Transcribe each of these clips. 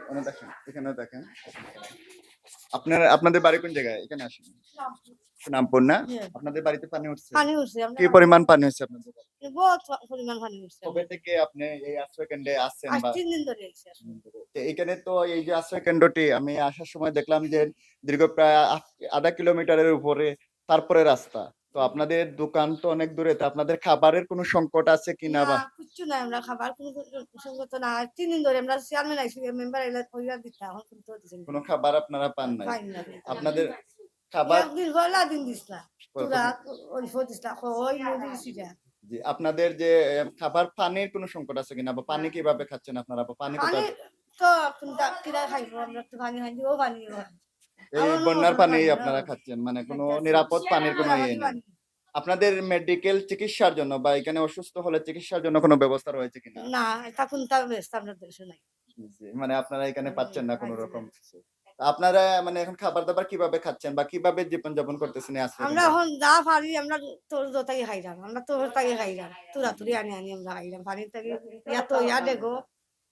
ওখানে দেখেন এখানে দেখেন। আপনার আপনাদের বাড়ি কোন জায়গায়? এখানে আসেন। হ্যাঁ। আপনাদের বাড়িতে পানি উঠছে? পানি উঠছে কি পরিমাণ পানি হচ্ছে আপনাদের বহুত পরিমাণ পানি উঠছে। কবে থেকে আপনি এই আশ্রয় কেন্দ্রে আসছেন বা তিন দিন ধরে তো এখানে তো এই যে আশ্রয় কেন্দ্রটি আমি আসার সময় দেখলাম যে দীর্ঘ প্রায় আধা কিলোমিটারের উপরে তারপরে রাস্তা। তো আপনাদের দোকান তো অনেক দূরে তো আপনাদের খাবারের কোনো সংকট আছে কিনা বা না, নাই আমরা খাবার কোনো সঙ্গত না আজ তিন দিন ধরে আমরা চেয়ারম্যান আইসি মেম্বার এলে কইরা দিতা এখন কিন্তু দিছেন কোনো খাবার আপনারা পান নাই আপনাদের খাবার একদিন হলা দিন দিসলা পুরা ওই ফদিসলা ওই নদী সিটা জি আপনাদের যে খাবার পানির কোনো সংকট আছে কিনা বা পানি কীভাবে খাচ্ছেন আপনারা বা পানি কোথায় তো কিরা খাইবো আমরা তো পানি খাই ও পানি হয় এই বন্যার পানি পানি, আপনারা। খাচ্ছেন মানে কোনো নিরাপদ পানির কোনো ইয়ে নেই। আপনাদের মেডিকেল চিকিৎসার জন্য বা এখানে অসুস্থ হলে চিকিৎসার জন্য কোনো ব্যবস্থা রয়েছে কিনা? না এটা কোনটা বেস্ট আপনার দেশে নাই। মানে আপনারা এখানে পাচ্ছেন না কোনো রকম আপনারা মানে এখন খাবার দাবার কীভাবে খাচ্ছেন বা কীভাবে জীবন যাপন করতেছেন আশ্রয় আমরা এখন যা পারি আমরা তোর দোতাকে খাইলাম আমরা তোর তাকে খাইলাম তুরা তুরি আনি আনি আমরা খাইলাম পানি থেকে ইয়া তো ইয়া দেখো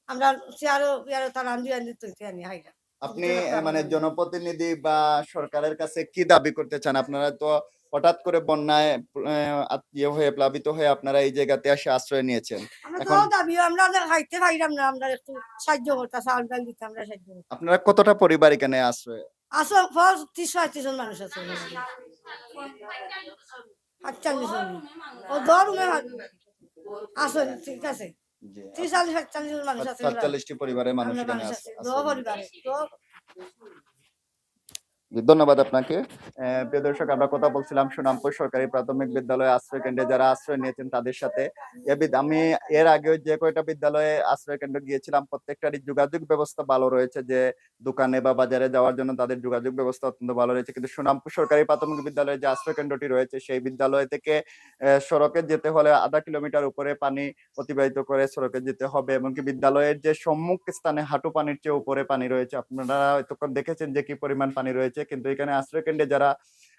আমরা চেয়ারও ইয়ারও তার আন্দি আন্দি তুইতে আনি খাইলাম আপনি মানে জনপ্রতিনিধি বা সরকারের কাছে কি দাবি করতে চান? আপনারা তো হঠাৎ করে বন্যায় আহ, আত- ইয়ে হয়ে প্লাবিত হয়ে আপনারা এই জায়গাতে এসে আশ্রয় নিয়েছেন। এখন- দাবি আমরা খাইতে পাইলাম না আমরা একটু সাহায্য করতাম চাউল ডাল দিতে আমরা সাহায্য আপনারা কতটা পরিবার এখানে আশ্রয়? আসো পঁয়ত্রিশ জন মানুষ আছে ও আসো ঠিক আছে। ত্রিশ চাল্লিশ সাতচল্লিশ জন মানুষ আছে সাতচল্লিশটি পরিবারের মানুষ এখানে আছে। পরিবারে ধন্যবাদ আপনাকে। প্রিয় দর্শক, আমরা কথা বলছিলাম সুনামপুর সরকারি প্রাথমিক বিদ্যালয়ে আশ্রয় কেন্দ্রে যারা আশ্রয় নিয়েছেন তাদের সাথে। আমি এর আগে যে কয়টা বিদ্যালয়ে আশ্রয় কেন্দ্র গিয়েছিলাম, প্রত্যেকটারই যোগাযোগ ব্যবস্থা ভালো রয়েছে যে দোকানে বা বাজারে যাওয়ার জন্য তাদের যোগাযোগ ব্যবস্থা অত্যন্ত ভালো রয়েছে। কিন্তু সুনামপুর সরকারি প্রাথমিক বিদ্যালয়ে যে আশ্রয় কেন্দ্রটি রয়েছে, সেই বিদ্যালয় থেকে সড়কে যেতে হলে আধা কিলোমিটার উপরে পানি অতিবাহিত করে সড়কে যেতে হবে। এমনকি বিদ্যালয়ের যে সম্মুখ স্থানে হাঁটু পানির চেয়ে উপরে পানি রয়েছে, আপনারা এতক্ষণ দেখেছেন যে কি পরিমাণ পানি রয়েছে। কিন্তু এখানে আশ্রয় কেন্দ্রে যারা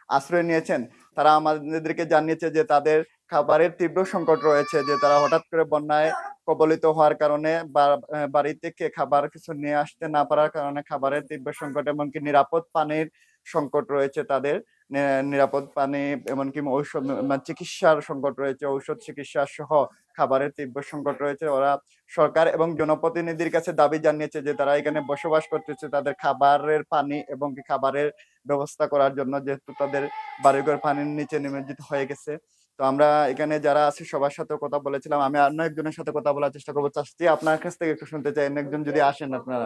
আশ্রয় নিয়েছেন, তারা আমাদেরকে জানিয়েছে যে তাদের খাবারের তীব্র সংকট রয়েছে, যে তারা হঠাৎ করে বন্যায় কবলিত হওয়ার কারণে বাড়ি থেকে খাবার কিছু নিয়ে আসতে না পারার কারণে খাবারের তীব্র সংকট এমনকি নিরাপদ পানির সংকট রয়েছে তাদের। নিরাপদ পানি, এমনকি ঔষধ মানে চিকিৎসার সংকট রয়েছে, ঔষধ চিকিৎসা সহ খাবারের তীব্র সংকট রয়েছে। ওরা সরকার এবং জনপ্রতিনিধির কাছে দাবি জানিয়েছে যে তারা এখানে বসবাস করতেছে, তাদের খাবারের পানি এবং খাবারের ব্যবস্থা করার জন্য, যেহেতু তাদের বাড়িঘর পানির নিচে নিমজ্জিত হয়ে গেছে। তো আমরা এখানে যারা আছি, সবার সাথে কথা বলেছিলাম। আমি অন্য একজনের সাথে কথা বলার চেষ্টা করব। চাচ্ছি আপনার কাছ থেকে একটু শুনতে চাই। একজন যদি আসেন আপনারা।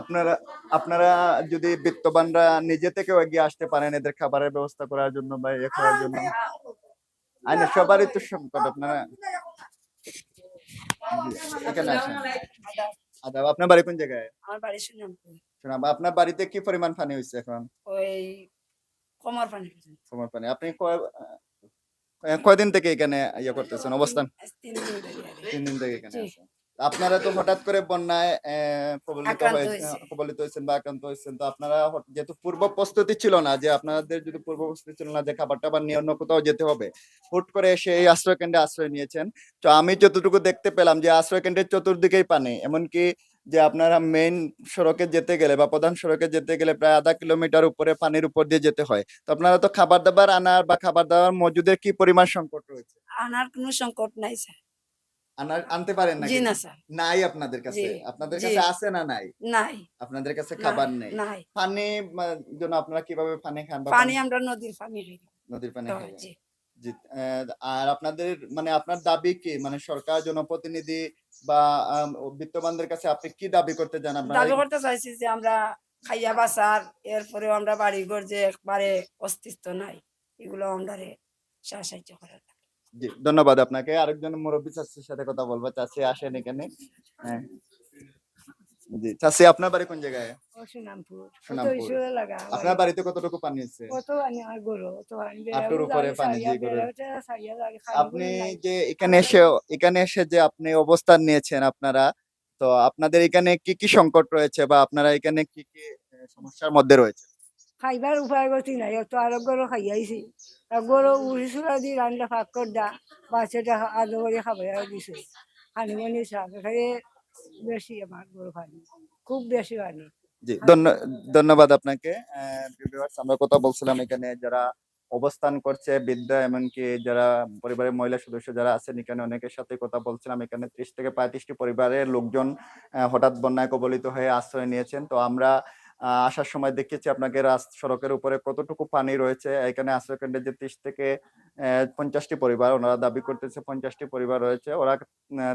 আপনারা আপনারা যদি বিত্তবানরা নিজে থেকেও এগিয়ে আসতে পারেন এদের খাবারের ব্যবস্থা করার জন্য বা ইয়ে করার জন্য। আইনে সবারই তো সংকট আপনারা। এখানে আসেন। আদাব আপনার বাড়ি কোন জায়গায়? আমার বাড়ি শুনলাম শোনাব আপনার বাড়িতে কি পরিমাণ পানি হয়েছে এখন? ওই কমার পানি তোমার পানি আপনি কয়দিন থেকে এখানে ইয়ে করতেছেন অবস্থান? তিন দিন থেকে এখানে। আছেন। আপনারা তো হঠাৎ করে বন্যায় আহ, কবলিত হয়েছেন বা আক্রান্ত হয়েছেন তো আপনারা যেহেতু পূর্ব প্রস্তুতি ছিল না যে আপনাদের যদি পূর্ব প্রস্তুতি ছিল না যে খাবার টাবার নিয়ে অন্য কোথাও যেতে হবে হুট করে এসে এই আশ্রয়কেন্দ্রে আশ্রয় নিয়েছেন। তো আমি যতটুকু দেখতে পেলাম যে আশ্রয় কেন্দ্রের চতুর্দিকেই পানি এমনকি যে আপনারা মেইন সড়কে যেতে গেলে বা প্রধান সড়কে যেতে গেলে প্রায় আধা কিলোমিটার উপরে পানির উপর দিয়ে যেতে হয়। তো আপনারা তো খাবার দাবার আনার বা খাবার দাবার মজুদের কি পরিমাণ সংকট রয়েছে? আনার কোনো সংকট নাই স্যার। আনতে পারেন না জি না স্যার। নাই আপনাদের কাছে। আপনাদের কাছে আছে না নাই? নাই। আপনাদের কাছে খাবার নেই। নাই। পানি জন্য আপনারা কীভাবে পানি খান পানি আমরা নদীর পানি খাই। নদীর পানি খান জি। আর আপনাদের মানে আপনার দাবি কি? মানে সরকার জনপ্রতিনিধি বা বিত্তবানদের কাছে আপনি কি দাবি করতে চান? আপনারা দাবি করতে চাইছি যে আমরা খাইয়া বাসার এরপরেও আমরা বাড়ি ঘর যে একবারে অস্তিত্ব নাই এগুলো আমরা সাহায্য করার। জি ধন্যবাদ আপনাকে। আরেকজন মুরব্বী চাষির সাথে কথা বলব। চাষি আসেন এখানে। হ্যাঁ। জি চাষি আপনার বাড়ি কোন জায়গায়? সুনামপুর। সুনামপুর। আপনার বাড়িতে কতটুকু পানি আছে? উপরে পানি আপনি যে এখানে এসে এখানে এসে যে আপনি অবস্থান নিয়েছেন আপনারা তো আপনাদের এখানে কি কি সংকট রয়েছে বা আপনারা এখানে কি কি সমস্যার মধ্যে রয়েছে? খাইবার উপায় গতি নাই তো আরও গরু গরু উড়িশুরা দি রান্না ফাঁক কর দা বাচ্চাটা আলো করে খাবার দিছে পানি মানি চাপ বেশি আমার গরু পানি খুব বেশি পানি ধন্য- ধন্যবাদ আপনাকে। আমরা কথা বলছিলাম এখানে যারা অবস্থান করছে, বৃদ্ধ এমনকি যারা পরিবারের মহিলা সদস্য যারা আছেন, এখানে অনেকের সাথে কথা বলছিলাম। এখানে ত্রিশ থেকে পঁয়ত্রিশটি পরিবারের লোকজন হঠাৎ বন্যায় কবলিত হয়ে আশ্রয় নিয়েছেন। তো আমরা আসার সময় দেখেছি আপনাকে রাস- সড়কের উপরে কতটুকু পানি রয়েছে। এখানে আশ্রয় কেন্দ্রে যে ত্রিশ থেকে পঞ্চাশটি পরিবার, ওনারা দাবি করতেছে পঞ্চাশটি পরিবার রয়েছে। ওরা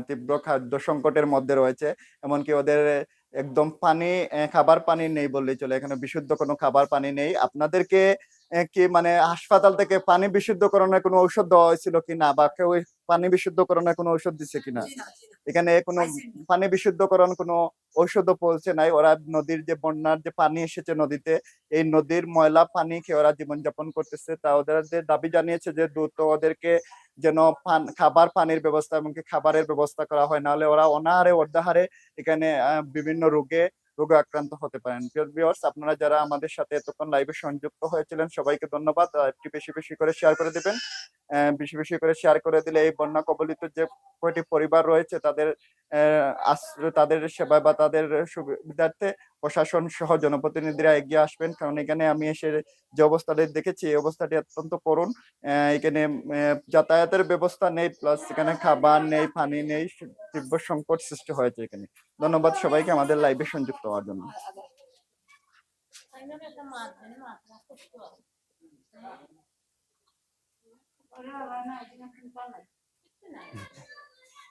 তীব্র খাদ্য সংকটের মধ্যে রয়েছে। এমনকি ওদের একদম পানি খাবার পানি নেই বললেই চলে। এখানে বিশুদ্ধ কোনো খাবার পানি নেই। আপনাদেরকে কি মানে হাসপাতাল থেকে পানি বিশুদ্ধকরণের কোনো ঔষধ দেওয়া হয়েছিল কিনা বা কেউ পানি বিশুদ্ধকরণের কোনো ঔষধ দিচ্ছে কিনা এখানে কোনো পানি বিশুদ্ধকরণ কোনো ঔষধ পৌঁছে নাই। ওরা নদীর যে বন্যার যে পানি এসেছে নদীতে এই নদীর ময়লা পানি খেয়ে ওরা জীবনযাপন করতেছে। তা ওদের যে দাবি জানিয়েছে যে দ্রুত ওদেরকে যেন পান- খাবার পানির ব্যবস্থা এমনকি খাবারের ব্যবস্থা করা হয় নাহলে ওরা অনাহারে অর্ধাহারে এখানে বিভিন্ন রোগে রোগে আক্রান্ত হতে পারেন। ভিউয়ার্স আপনারা যারা আমাদের সাথে এতক্ষণ লাইভে সংযুক্ত হয়েছিলেন সবাইকে ধন্যবাদ। একটু বেশি বেশি করে শেয়ার করে দিবেন। বেশি বেশি করে শেয়ার করে দিলে এই বন্যা কবলিত যে কয়টি পরিবার রয়েছে তাদের তাদের সেবা বা তাদের সুবিধার্থে প্রশাসন সহ জনপ্রতিনিধিরা এগিয়ে আসবেন। কারণ এখানে আমি এসে যে অবস্থাটি দেখেছি এই অবস্থাটি অত্যন্ত আহ, এখানে যাতায়াতের ব্যবস্থা নেই প্লাস এখানে খাবার নেই পানি নেই তীব্র সংকট সৃষ্টি হয়েছে এখানে। ধন্যবাদ সবাইকে আমাদের লাইভে সংযুক্ত হওয়ার জন্য।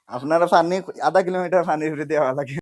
আপনারা পানি আধা কিলোমিটার পানি ঘুরে দেওয়া লাগে।